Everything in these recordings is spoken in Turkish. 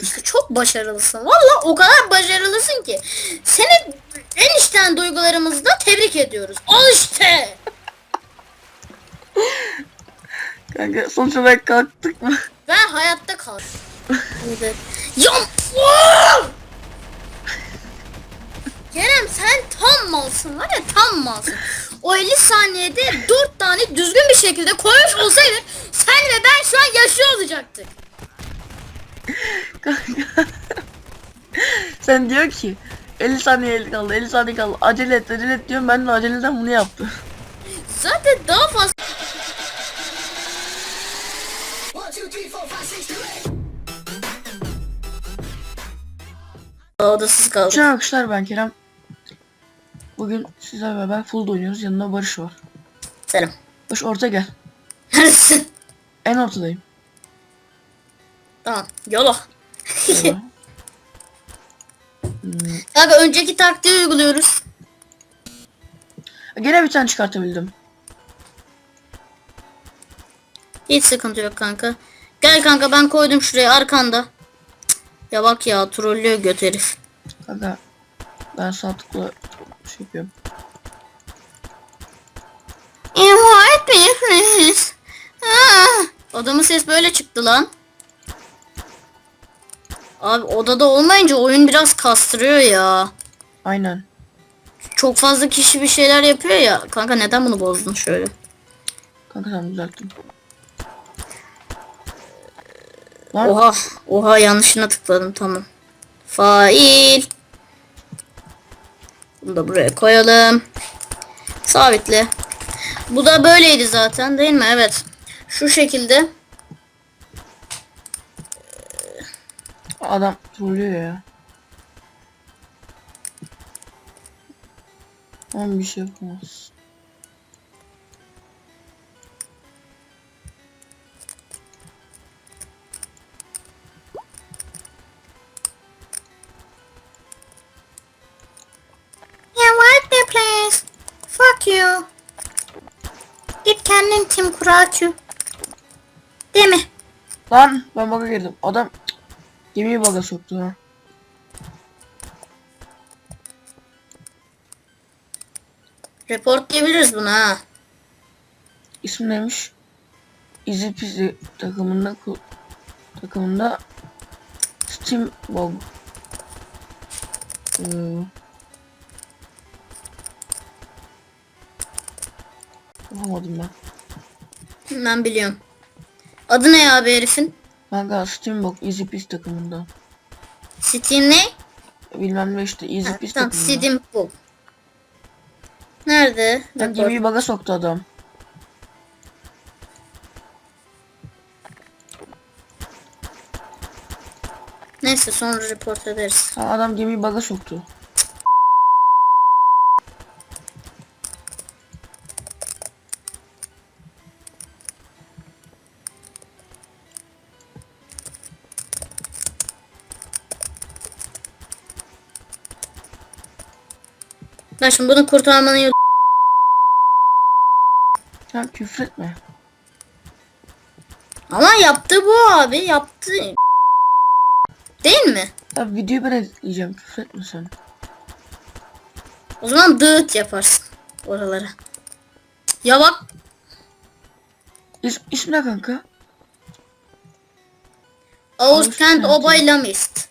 İşte çok başarılısın. Valla o kadar başarılısın ki. Seni en içten duygularımızla tebrik ediyoruz. Al işte. Kanka sonuç olarak kalktık mı? Ben hayatta kaldım. Şimdi. Ya Wow! Kerem sen tam malsın var ya tam malsın. O 50 saniyede 4 tane düzgün bir şekilde koymuş olsaydı sen ve ben şu an yaşıyor olacaktık. Kanka. Sen diyor ki 50 saniye kaldı 50 saniye kaldı acele et acele et diyorum ben de aceleden bunu yaptım. Zaten daha fazla odasız kaldık. Şu arkadaşlar ben Kerem. Bugün sizlerle beraber full oynuyoruz yanında Barış var. Selam. Barış orta gel. En ortadayım. Tamam. Yola. Şöyle. Hmm. Kanka önceki taktiği uyguluyoruz. Gene bir tane çıkartabildim. Hiç sıkıntı yok kanka. Gel kanka ben koydum şuraya arkanda. Cık, Ya bak ya trollüyor göt herif. Kanka ben sağ tıkla şey yapıyorum. Me please. Ah, Adamın ses böyle çıktı lan. Abi odada olmayınca oyun biraz kastırıyor ya. Aynen. Çok fazla kişi bir şeyler yapıyor ya. Kanka neden bunu bozdun şöyle? Kanka sen düzelttim. Lan Oha. Oha yanlışına tıkladım tamam. Fail. Bunu da buraya koyalım. Sabitle. Bu da böyleydi zaten değil mi? Evet. Şu şekilde. Adam trollüyor ya. Ama bir şey yapamaz. You. Git kendin tim kuratçı. Değil mi? Lan ben bug'a girdim. Adam gemiyi bug'a soktu ha. Report diyebiliriz buna ha. İsmi neymiş? Easy Peasy takımında takımında Steam Bog. Ee, yapamadım ben. Ben biliyorum. Adı ne ya abi herifin? Kanka Steam Bog Easy Peasy takımında. Steam ne? Bilmem ne işte Easy Ha, Peasy tamam takımında. Steam bu. Nerede? Report. gemiyi bug'a soktu adam. Neyse sonra report ederiz. Ha, adam gemiyi bug'a soktu. Ben şimdi bunu kurtarmanın yolu... Sen küfretme. Ama yaptı bu abi yaptı. Değil mi? Ya videoyu ben editleyeceğim küfretme sen. O zaman dağıt yaparsın oralara. Ya bak İs, ismi ne kanka? Auskent. Obaylamist.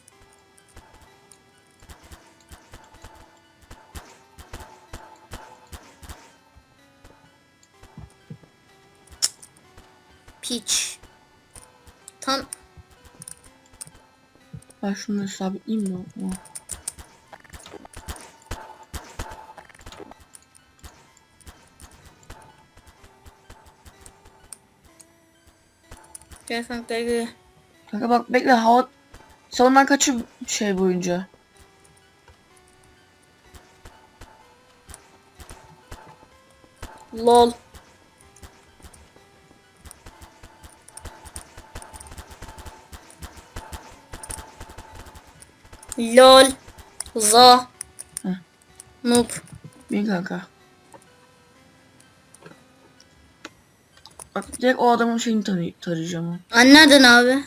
Şunu sabitleyeyim mi? Gel kanka gel. Kanka bak bekle hava salondan kaçıyor şey boyunca. Lol. Lol. Za. Hı. Noob. Bin kanka. Bak direkt o adamın şeyini tanı tarayacağım. nereden abi?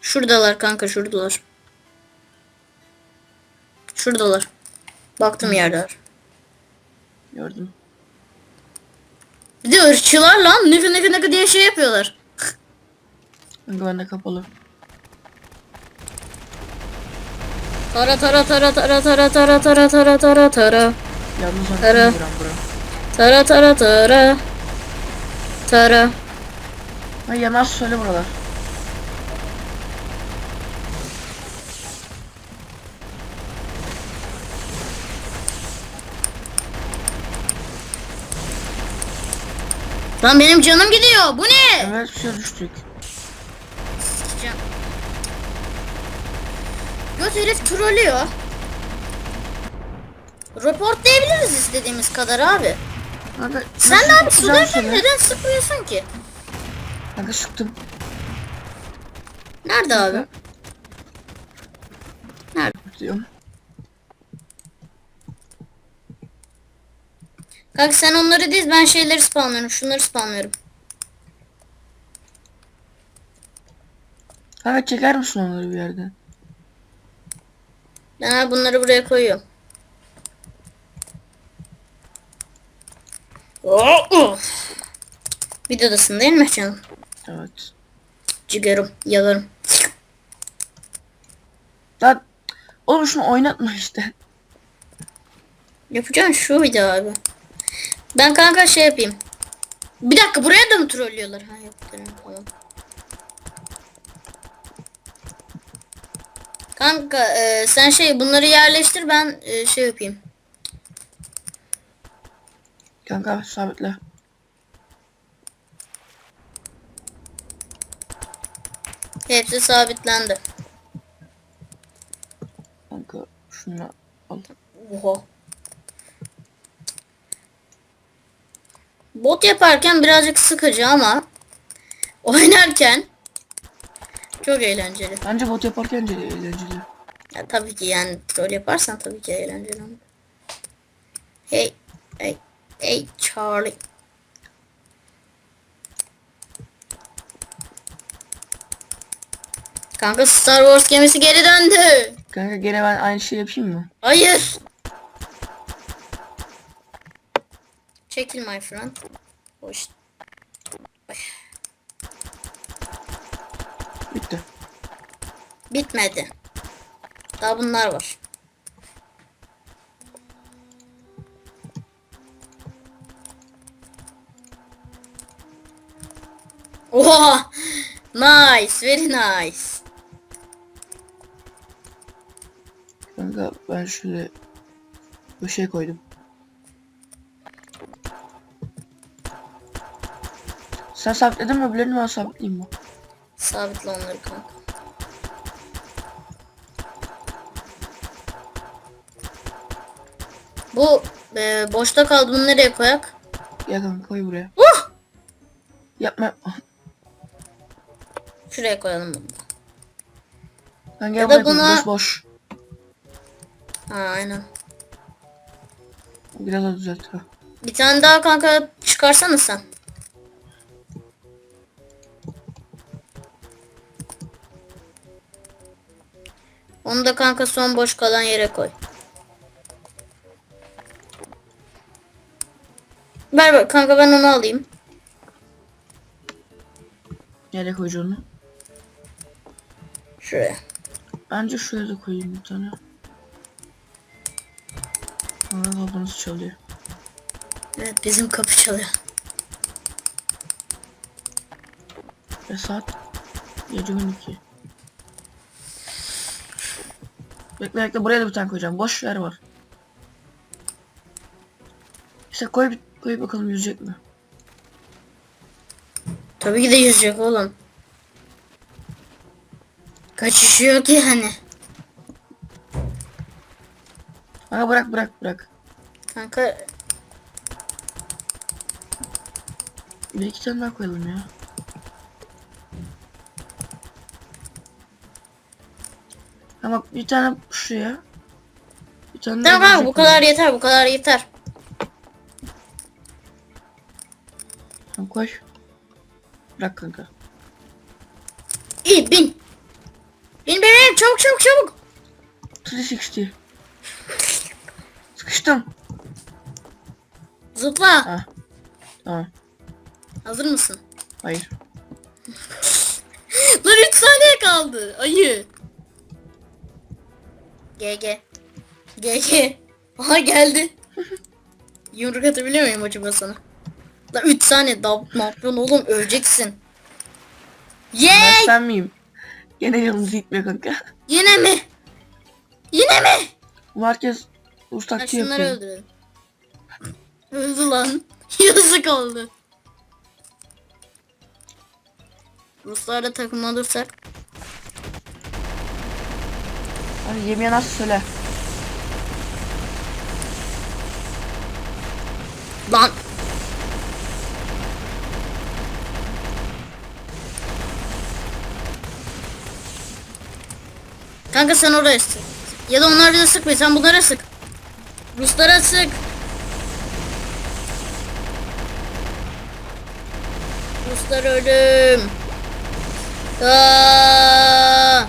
Şuradalar kanka şuradalar. Şuradalar. Baktım yerdeler. Gördüm. Bir de ırkçılar lan nıkı nıkı nıkı diye şey yapıyorlar. Bende kapalı. Tara tara tara tara tara tara tara tara tara tara Yalnız Ara. hakkım buram buram. tara tara tara tara Ha yanar söyle buralar. Lan benim canım gidiyor. Bu ne? Evet suya düştük. Göt herif trollüyor. Reportlayabiliriz istediğimiz kadar abi. Kanka Sen de abi sudayken neden sıkmıyorsun ki? Kanka sıktım. Nerede abi? Nerede? Diyorum. Kanka sen onları diz ben şeyleri spamlıyorum. Şunları spamlıyorum. Kanka çeker misin onları bir yerden? Ben bunları buraya koyuyorum. Oh! Videodasın değil mi canım? Evet. Cigarım, yalarım. Lan oğlum şunu oynatma işte. Yapacağın şu video abi. Ben kanka şey yapayım. Bir dakika buraya da mı trollüyorlar? Ha yok tamam. Kanka e, sen şey bunları yerleştir ben e, şey yapayım. Kanka sabitle. Hepsi sabitlendi. Kanka şunu al. Oha. Bot yaparken birazcık sıkıcı ama oynarken çok eğlenceli. Bence bot yaparken de eğlenceli. Ya tabii ki yani troll yaparsan tabii ki eğlenceli ama. Hey, hey, hey Charlie. Kanka Star Wars gemisi geri döndü. Kanka gene ben aynı şey yapayım mı? Hayır. Çekil my friend. Hoş. Ay, Bitti. Bitmedi. Daha bunlar var. Oha! Nice, very nice. Kanka ben şöyle bir şey koydum. Sen sabitledin mi öbürlerini ben sabitleyeyim mi? Sabitle onları kanka. Bu e, boşta kaldı. Bunu nereye koyak? Ya kanka koy buraya. Uh! Yapma. Şuraya koyalım bunu. Kanka Ya da buna- boş boş. Ha aynen. Biraz da düzelt. Ha. Bir tane daha kanka çıkarsana sen. Onu da kanka son boş kalan yere koy. Ver bak kanka ben onu alayım. Nereye koyacağım onu? Şuraya. Bence şuraya da koyayım bir tane. Kanka kapınız çalıyor. Evet bizim kapı çalıyor. Ve saat gece 12. Bekle bekle buraya da bir tane koyacağım. Boş yer var. İşte koy, koy bakalım yüzecek mi? Tabii ki de yüzecek oğlum. Kaçışı yok yani. Kanka bırak bırak bırak. Kanka Bir iki tane daha koyalım ya. Ama bir tane şuraya. Bir tane tamam bu kadar yeter bu kadar yeter. Koy. Bırak kanka. İyi bin. Bin bebeğim çabuk çabuk çabuk. 360. Sıkıştım. Zıpla. Ha. Tamam. Hazır mısın? Hayır. Lan 3 saniye kaldı. Ayı. GG. GG. Aha geldi. Yumruk atabiliyor muyum acaba sana? Lan 3 saniye daha ne yapıyorsun oğlum öleceksin. Ben Yay! sen miyim? Gene yanımızı gitmiyor kanka. Yine mi? Yine mi? Bu herkes Rus Ha, taktiği şunları yapıyor. öldürelim. Öldü lan. Yazık oldu. Ruslarla takım olursak. Hadi yemeğe nasıl söyle. Lan. Kanka sen oraya sık. Ya da onlar bize sıkmıyor. Sen bunlara sık. Ruslara sık. Ruslar ölüm. Aa!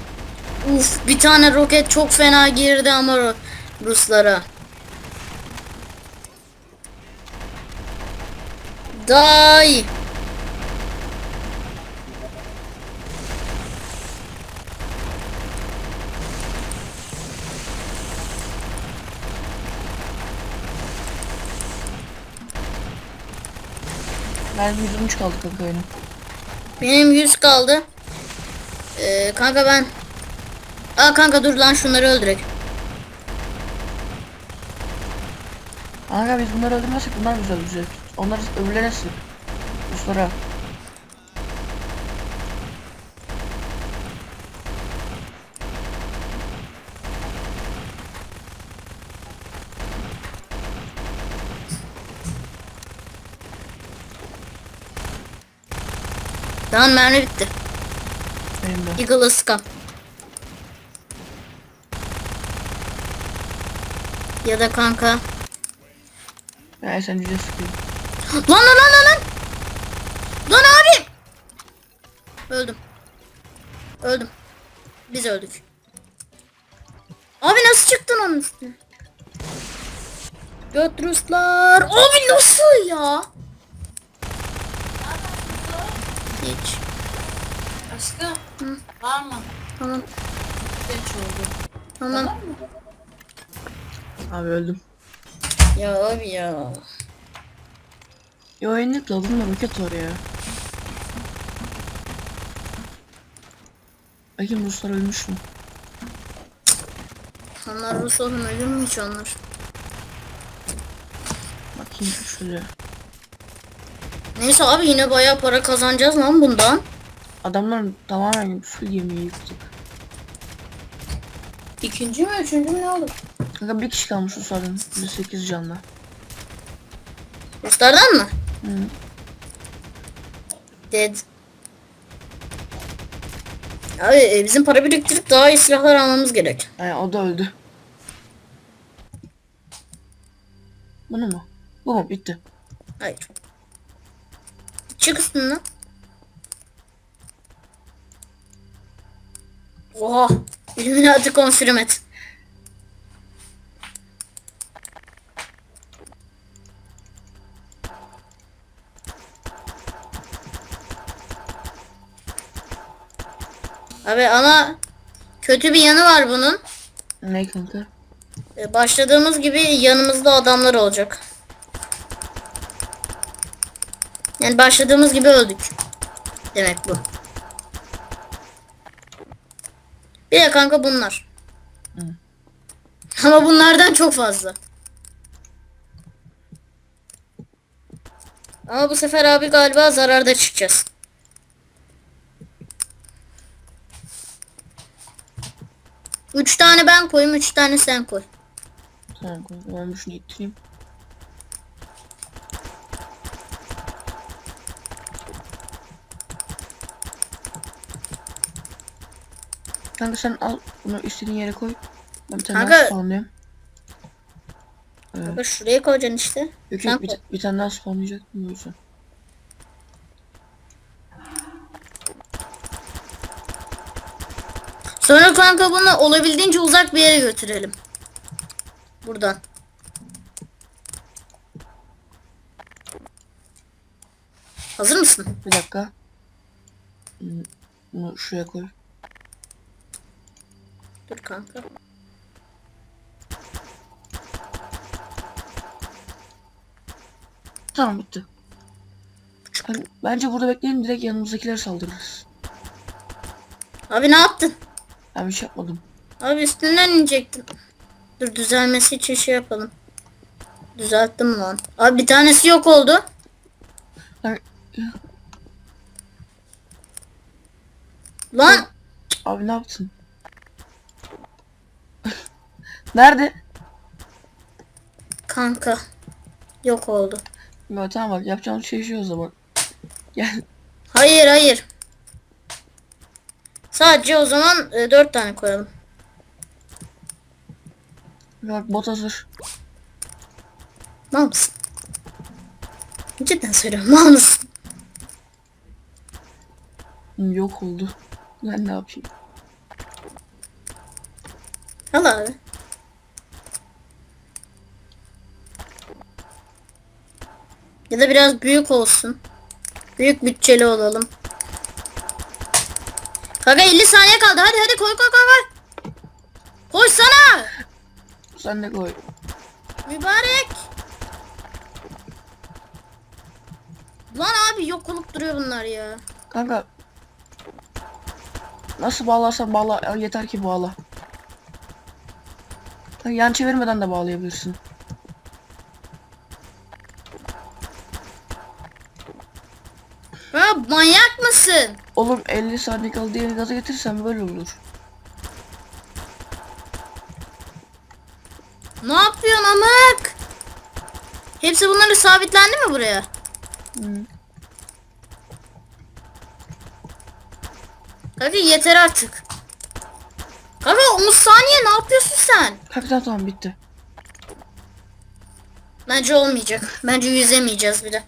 Uf bir tane roket çok fena girdi ama Ru- Ruslara. Die. Ben 113 kaldı kanka benim. Benim 100 kaldı. Ee, kanka ben... Aa kanka dur lan şunları öldürek. Kanka biz bunları öldürmezsek bunlar bizi öldürecek. Onlar öbürlerine sık. Ruslara. Tamam mermi bitti. Benim de. Eagle Scam. Ya da kanka. Ya sen cüce sıkayım. Lan lan lan lan lan. Lan abi. Öldüm. Öldüm. Biz öldük. Abi nasıl çıktın onun üstüne? Göt Ruslar. Abi nasıl ya? Hiç. Aşkım var mı? Tamam. Geç oldu. Tamam. Abi öldüm. Ya abi ya. Ya oyunlukla aldım da roket var ya. Bakayım Ruslar ölmüş mü? Onlar Rus oğlum ölür mü hiç onlar? Bakayım şöyle. Neyse abi yine bayağı para kazanacağız lan bundan. Adamlar tamamen full yemeği yıktık. İkinci mi üçüncü mü ne oldu? Kanka bir kişi kalmış Ruslardan. 108 canla. Ruslardan mı? Hı. Dead. Abi e, bizim para biriktirip daha iyi silahlar almamız gerek. Yani o da öldü. Bunu mu? Bu mu? Bitti. Hayır. Çık üstünden. Oha. Illuminati confirm et. Abi ama kötü bir yanı var bunun. Ne kanka? E, Başladığımız gibi yanımızda adamlar olacak. Yani başladığımız gibi öldük. Demek bu. Bir de kanka bunlar. Hı. Ama bunlardan çok fazla. Ama bu sefer abi galiba zararda çıkacağız. Üç tane ben koyayım, üç tane sen koy. Tamam kanka ben şunu Kanka sen al bunu istediğin yere koy. Ben bir tane Kanka- daha spawnlayayım. Bak şuraya koyacaksın işte. Yok yok bir, bir tane daha spawnlayacaktım o yüzden. Sonra kanka bunu olabildiğince uzak bir yere götürelim. Buradan. Hazır mısın? Bir dakika. Hmm, Bunu şuraya koy. Dur kanka. Tamam bitti. Ben- bence burada bekleyelim direkt yanımızdakiler saldırırız. Abi ne yaptın? Ben bir şey yapmadım. Abi üstünden inecektin. Dur düzelmesi için şey yapalım. Düzelttim lan. Abi bir tanesi yok oldu. Ben- Lan Abi ne yaptın? Nerede? kanka. Yok oldu. Ya tamam bak yapacağım şey şu o zaman. Gel. Hayır hayır. Sadece o zaman e, dört tane koyalım. Bak bot hazır. Mal mısın? Cidden söylüyorum mal mısın? Yok oldu. Ben ne yapayım? Al abi. Ya da biraz büyük olsun. Büyük bütçeli olalım. Kanka 50 saniye kaldı. Hadi hadi koy koy koy koy. Koy sana. Sen de koy. Mübarek. Lan abi yok olup duruyor bunlar ya. Kanka. Nasıl bağlarsan bağla. Yeter ki bağla. Yan çevirmeden de bağlayabilirsin. Oğlum 50 saniye kaldı diye gaza getirirsen böyle olur. Ne yapıyorsun amık? Hepsi bunları sabitlendi mi buraya? Hı. Kanka yeter artık. Kanka 10 saniye ne yapıyorsun sen? Kanka tamam bitti. Bence olmayacak. Bence yüzemeyeceğiz bir de.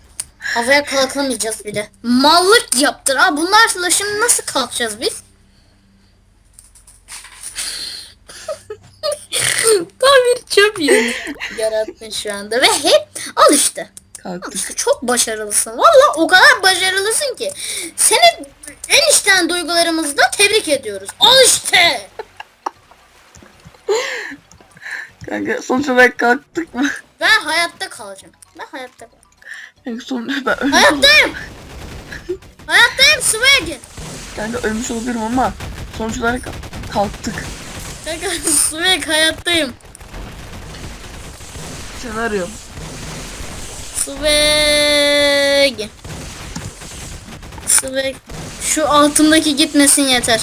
Havaya kalkamayacağız bir de. Mallık yaptır. Ha bunlarla şimdi nasıl kalkacağız biz? Tam bir çöp yeri yarattın şu anda ve hep al işte. Kalktı. İşte çok başarılısın. Valla o kadar başarılısın ki. Seni en içten duygularımızda tebrik ediyoruz. Al işte. Kanka sonuç olarak kalktık mı? Ben hayatta kalacağım. Ben hayatta kalacağım. Kanka son ben ölmüş, Hayattayım. Hayattayım Swag. kanka ölmüş olabilirim ama sonuç olarak kalktık. Kanka Swag hayattayım. Seni arıyorum. Swag. Swag. Şu altındaki gitmesin yeter.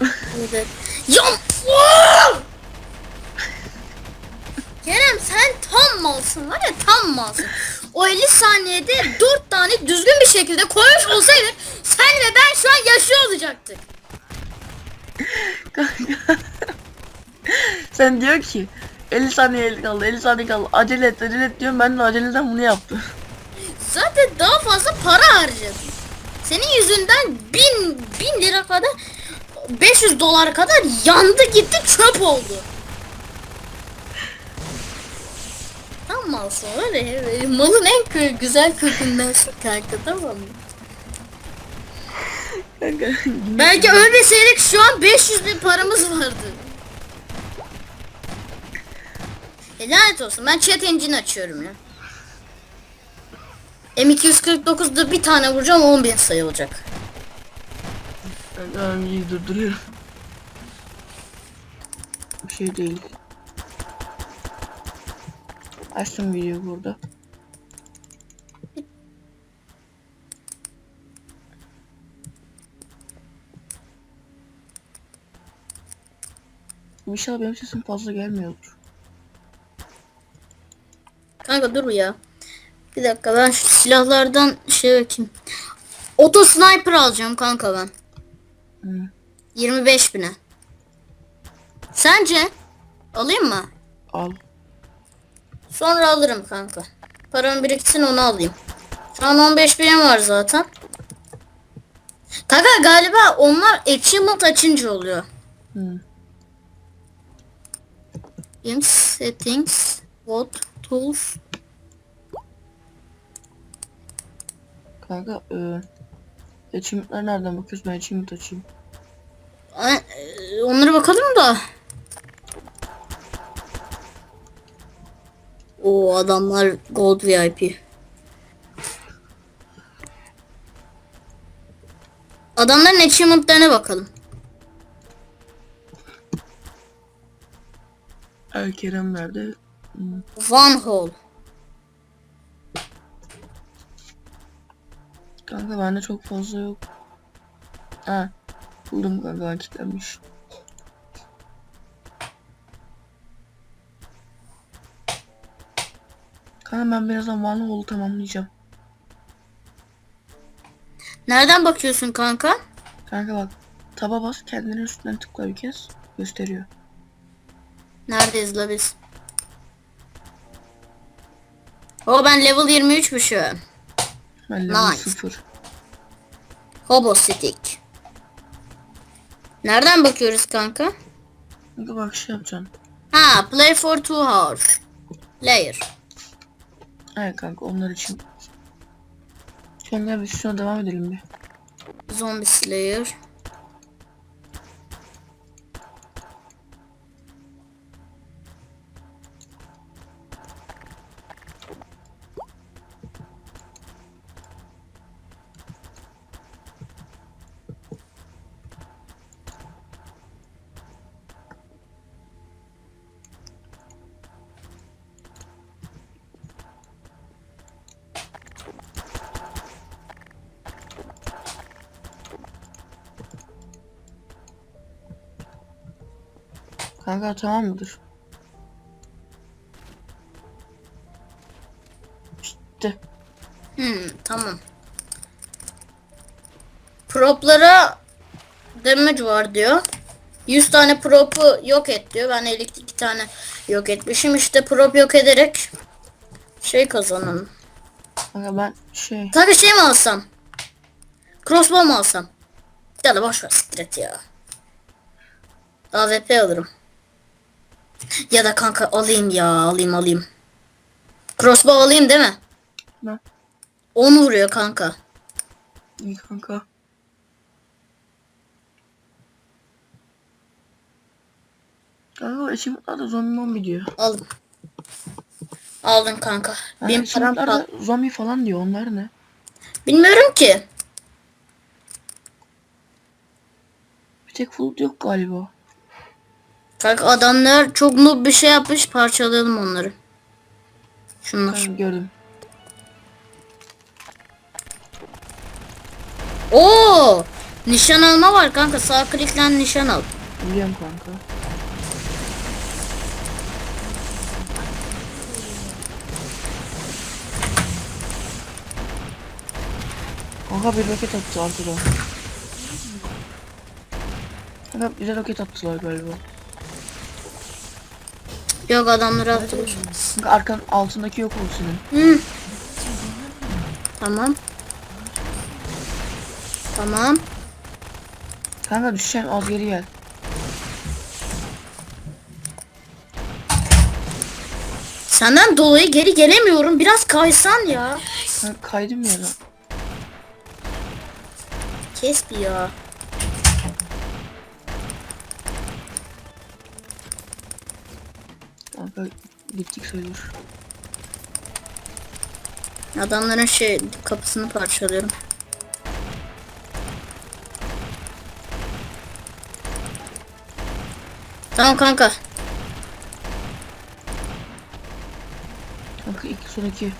Evet. Ya! Wow! Kerem sen malsın var ya tam malsın. O 50 saniyede 4 tane düzgün bir şekilde koymuş olsaydın sen ve ben şu an yaşıyor olacaktık. Kanka. Sen diyor ki 50 saniye kaldı 50 saniye kaldı acele et acele et diyorum ben de aceleden bunu yaptım. Zaten daha fazla para harcadım. Senin yüzünden bin, bin lira kadar 500 dolar kadar yandı gitti çöp oldu. Tam malsın öyle. Malın en kı- güzel kökündensin kanka tamam mı? Kanka. Belki ölmeseydik şu an 500 bin paramız vardı. E lanet olsun ben chat engine açıyorum ya. M249'da bir tane vuracağım 10 bin sayılacak. Kanka iyi durduruyorum. Bir şey değil. Açtım video burada. İnşallah benim sesim fazla gelmiyordur. Kanka dur ya. Bir dakika ben şu silahlardan şey bakayım. Auto sniper alacağım kanka ben. Hı. 25 bine. Sence? Alayım mı? Al. Sonra alırım kanka. Param biriksin onu alayım. Şu an 15 binim var zaten. Kanka galiba onlar achievement açınca oluyor. Hmm. Games settings what tools Kanka e, achievement'lar nereden bakıyoruz? Ben achievement açayım. Ay, e, onlara bakalım da. O adamlar gold VIP. Adamların achievement'larına bakalım. El Kerem nerede? One hole. Kanka bende çok fazla yok. Ha. Buldum kanka kilitlenmiş. Kanka ben birazdan Hall'u tamamlayacağım. Nereden bakıyorsun kanka? Kanka bak. Taba bas kendinin üstünden tıkla bir kez. Gösteriyor. Neredeyiz la biz? O ben level 23'müşüm. Ben level Nice. 0. Hobo stick. Nereden bakıyoruz kanka? Kanka bak şey yapacaksın. Ha, play for two hours. Layer. Evet kanka onlar için. Şimdi biz şuna devam edelim bir. Zombie Slayer. Kanka tamam mıdır? İşte. Hmm, tamam. Proplara damage var diyor. 100 tane prop'u yok et diyor. Ben 52 tane yok etmişim. İşte prop yok ederek şey kazanın. Kanka ben şey. Kanka şey mi alsam? Crossbow mu alsam? Ya da boş ver siktir et ya. AWP alırım. Ya da kanka alayım ya alayım alayım. Crossbow alayım değil mi? Ne? 10 vuruyor kanka. İyi kanka. Kanka achievement'larda zombi mombi diyor. Aldım. Aldın kanka. Yani Benim param kal. zombi falan diyor onlar ne? Bilmiyorum ki. Bir tek food yok galiba. Kanka adamlar çok noob bir şey yapmış parçalayalım onları. Şunlar. Ben gördüm. Oo! Nişan alma var kanka. Sağ klikle nişan al. Biliyorum kanka. Kanka bir roket attı arkadan. Kanka bize roket attılar galiba. Yok adamları atılır. Arkanın altındaki yok senin. Hı. Tamam. Tamam. Kanka düşeceğim az geri gel. Senden dolayı geri gelemiyorum. Biraz kaysan ya. Kaydım ya. Kes bir ya. Kanka gittik sayılır. Adamların şey kapısını parçalıyorum. Tamam kanka. Kanka iki son iki.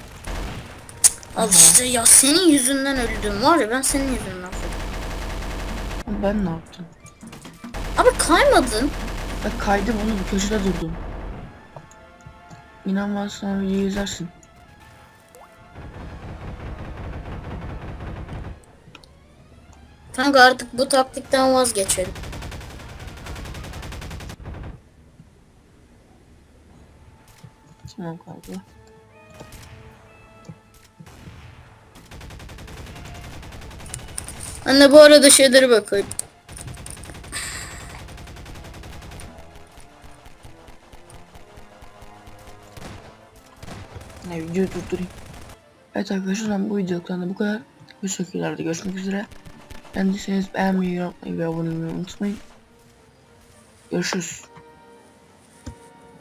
Al işte ya senin yüzünden öldüm var ya ben senin yüzünden öldüm. Ben ne yaptım? Abi kaymadın. Ben kaydım onu bir köşede durdum. İnanmazsan videoyu izlersin. Kanka artık bu taktikten vazgeçelim. Tamam kanka. De bu arada şeylere bakayım. Ne videoyu durdurayım. Evet arkadaşlar ben bu videodan da bu kadar. Bir sonraki videolarda görüşmek üzere. Beğendiyseniz beğenmeyi, yapmayı ve abone olmayı unutmayın. Görüşürüz.